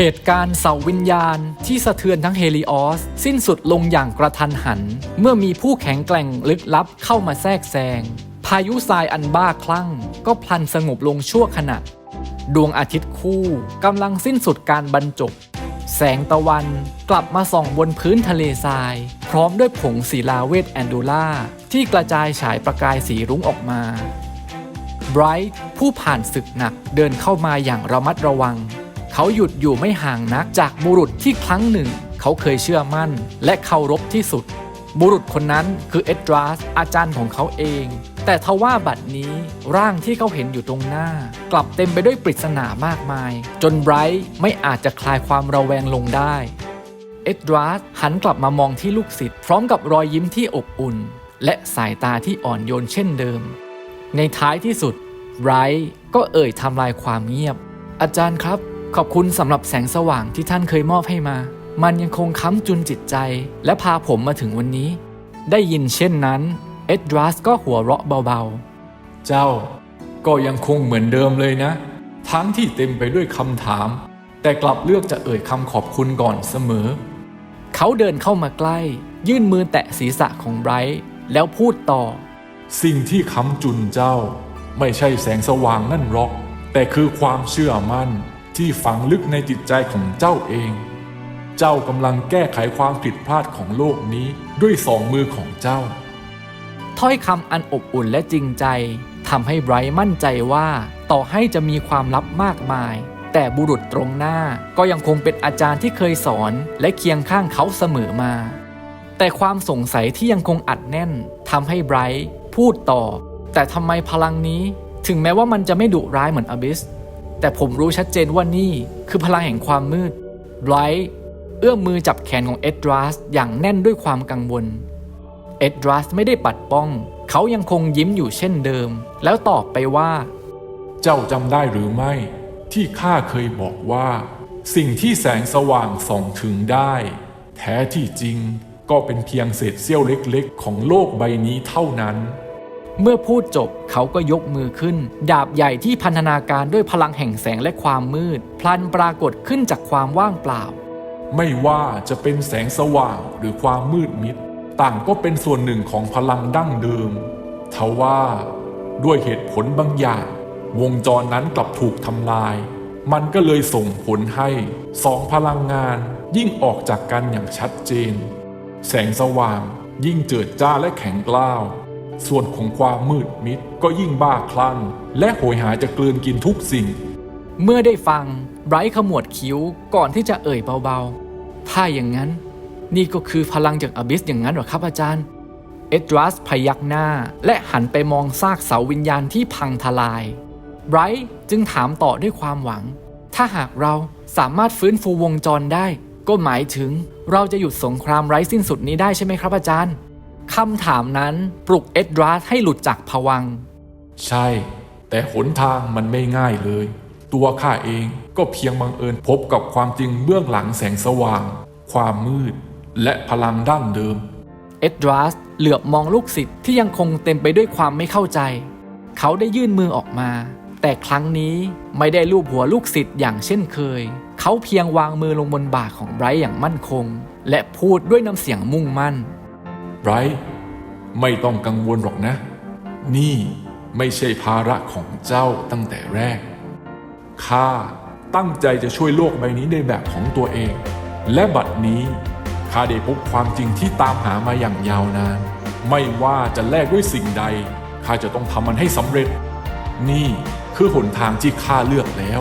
เหตุการณ์เสาวิญญาณที่สะเทือนทั้งเฮลิออส สิ้นสุดลงอย่างกระทันหัน เมื่อมีผู้แข็งแกร่งลึกลับเข้ามาแทรกแซง พายุทรายอันบ้าคลั่ง ก็พลันสงบลงชั่วขณะ ดวงอาทิตย์คู่กำลังสิ้นสุดการบรรจบ แสงตะวันกลับมาส่องบนพื้นทะเลทราย พร้อมด้วยผงศิลาเวทแอนดูล่า ที่กระจายฉายประกายสีรุ้งออกมาไบรท์ผู้ผ่านศึกหนักเดินเข้ามาอย่างระมัดระวัง เขาหยุดอยู่ไม่ห่างนักจากบุรุษที่ครั้งหนึ่ง เขาเคยเชื่อมั่น และเคารพที่สุด บุรุษคนนั้นคือเอ็ดดราสอาจารย์ของเขาเอง แต่ทว่าบัดนี้ร่างที่เขาเห็นอยู่ตรงหน้า กลับเต็มไปด้วยปริศนามากมาย จนไบรท์ไม่อาจจะคลายความระแวงลงได้ เอ็ดราร์หันกลับมามองที่ลูกศิษย์พร้อมกับรอยยิ้มที่อบอุ่น และสายตาที่อ่อนโยนเช่นเดิม ในท้ายที่สุดไบรท์ก็เอ่ยทำลายความเงียบ อาจารย์ครับ ขอบคุณสำหรับแสงสว่างที่ท่านเคยมอบให้มา มันยังคงค้ำจุนจิตใจ และพาผมมาถึงวันนี้ ได้ยินเช่นนั้น เอ็ดราสก็หัวเราะเบาๆ เจ้าก็ยังคงเหมือนเดิมเลยนะ ทั้งที่เต็มไปด้วยคำถาม แต่กลับเลือกจะเอ่ยคำขอบคุณก่อนเสมอ เขาเดินเข้ามาใกล้ ยื่นมือแตะศีรษะของไบรท์แล้วพูดต่อ สิ่งที่ค้ำจุนเจ้า ไม่ใช่แสงสว่างนั่นหรอก แต่คือความเชื่อมั่น ที่ฝังลึกในจิตใจของเจ้าเอง เจ้ากำลังแก้ไขความผิดพลาดของโลกนี้ด้วยสองมือของเจ้า ถ้อยคำอันอบอุ่นและจริงใจทำให้ไบรท์มั่นใจว่าต่อให้จะมีความลับมากมาย แต่บุรุษตรงหน้าก็ยังคงเป็นอาจารย์ที่เคยสอนและเคียงข้างเขาเสมอมา แต่ความสงสัยที่ยังคงอัดแน่นทำให้ไบรท์พูดต่อ แต่ทำไมพลังนี้ ถึงแม้ว่ามันจะไม่ดุร้ายเหมือนอบิส แต่ผมรู้ชัดเจนว่านี่คือพลังแห่งความมืดไบรท์เอื้อมมือจับแขนของเอ็ดราสอย่างแน่นด้วยความกังวล เอ็ดรัสไม่ได้ปัดป้อง เขายังคงยิ้มอยู่เช่นเดิม แล้วตอบไปว่า เจ้าจำได้หรือไม่ ที่ข้าเคยบอกว่า สิ่งที่แสงสว่างส่องถึงได้ แท้ที่จริงก็เป็นเพียงเศษเสี้ยวเล็กๆ ของโลกใบนี้เท่านั้น เมื่อพูดจบเขาก็ยกมือขึ้น ดาบใหญ่ที่พันธนาการด้วยพลังแห่งแสงและความมืด พลันปรากฏขึ้นจากความว่างเปล่า ไม่ว่าจะเป็นแสงสว่างหรือความมืดมิด ต่างก็เป็นส่วนหนึ่งของพลังดั้งเดิมทว่าด้วยเหตุผลบางอย่าง วงจรนั้นกลับถูกทำลาย มันก็เลยส่งผลให้สองพลังงานยิ่งออกจากกันอย่างชัดเจน แสงสว่างยิ่งเจิดจ้าและแข็งกล้าว ส่วนของความมืดมิดก็ยิ่งบ้าคลั่ง และโหยหาจะกลืนกินทุกสิ่ง เมื่อได้ฟังไบรท์ขมวดคิ้วก่อนที่จะเอ่ยเบาๆ ถ้าอย่างนั้น นี่ก็คือพลังจากอบิสอย่างนั้นเหรอครับอาจารย์ เอ็ดรัสพยักหน้าและหันไปมองซากเสาวิญญาณที่พังทลายไบรท์จึงถามต่อด้วยความหวัง ถ้าหากเราสามารถฟื้นฟูวงจรได้ ก็หมายถึงเราจะหยุดสงครามไร้สิ้นสุดนี้ได้ใช่ไหมครับอาจารย์ คำถามนั้นปลุกเอ็ดรัสให้หลุดจากผวังค์ใช่ แต่หนทางมันไม่ง่ายเลย ตัวข้าเองก็เพียงบังเอิญพบกับความจริงเบื้องหลังแสงสว่าง ความมืด และพลังดั้งเดิม เอ็ดรัสเหลือบมองลูกศิษย์ที่ยังคงเต็มไปด้วยความไม่เข้าใจ เขาได้ยื่นมือออกมา แต่ครั้งนี้ไม่ได้ลูบหัวลูกศิษย์อย่างเช่นเคย เขาเพียงวางมือลงบนบ่าของไบรท์อย่างมั่นคง และพูดด้วยน้ำเสียงมุ่งมั่น ไรไม่ต้องกังวลหรอกนะ นี่ไม่ใช่ภาระของเจ้าตั้งแต่แรก ข้าตั้งใจจะช่วยโลกใบนี้ในแบบของตัวเอง และบัดนี้ข้าได้พบความจริงที่ตามหามาอย่างยาวนาน ไม่ว่าจะแลกด้วยสิ่งใดข้าจะต้องทำมันให้สำเร็จ นี่คือหนทางที่ข้าเลือกแล้ว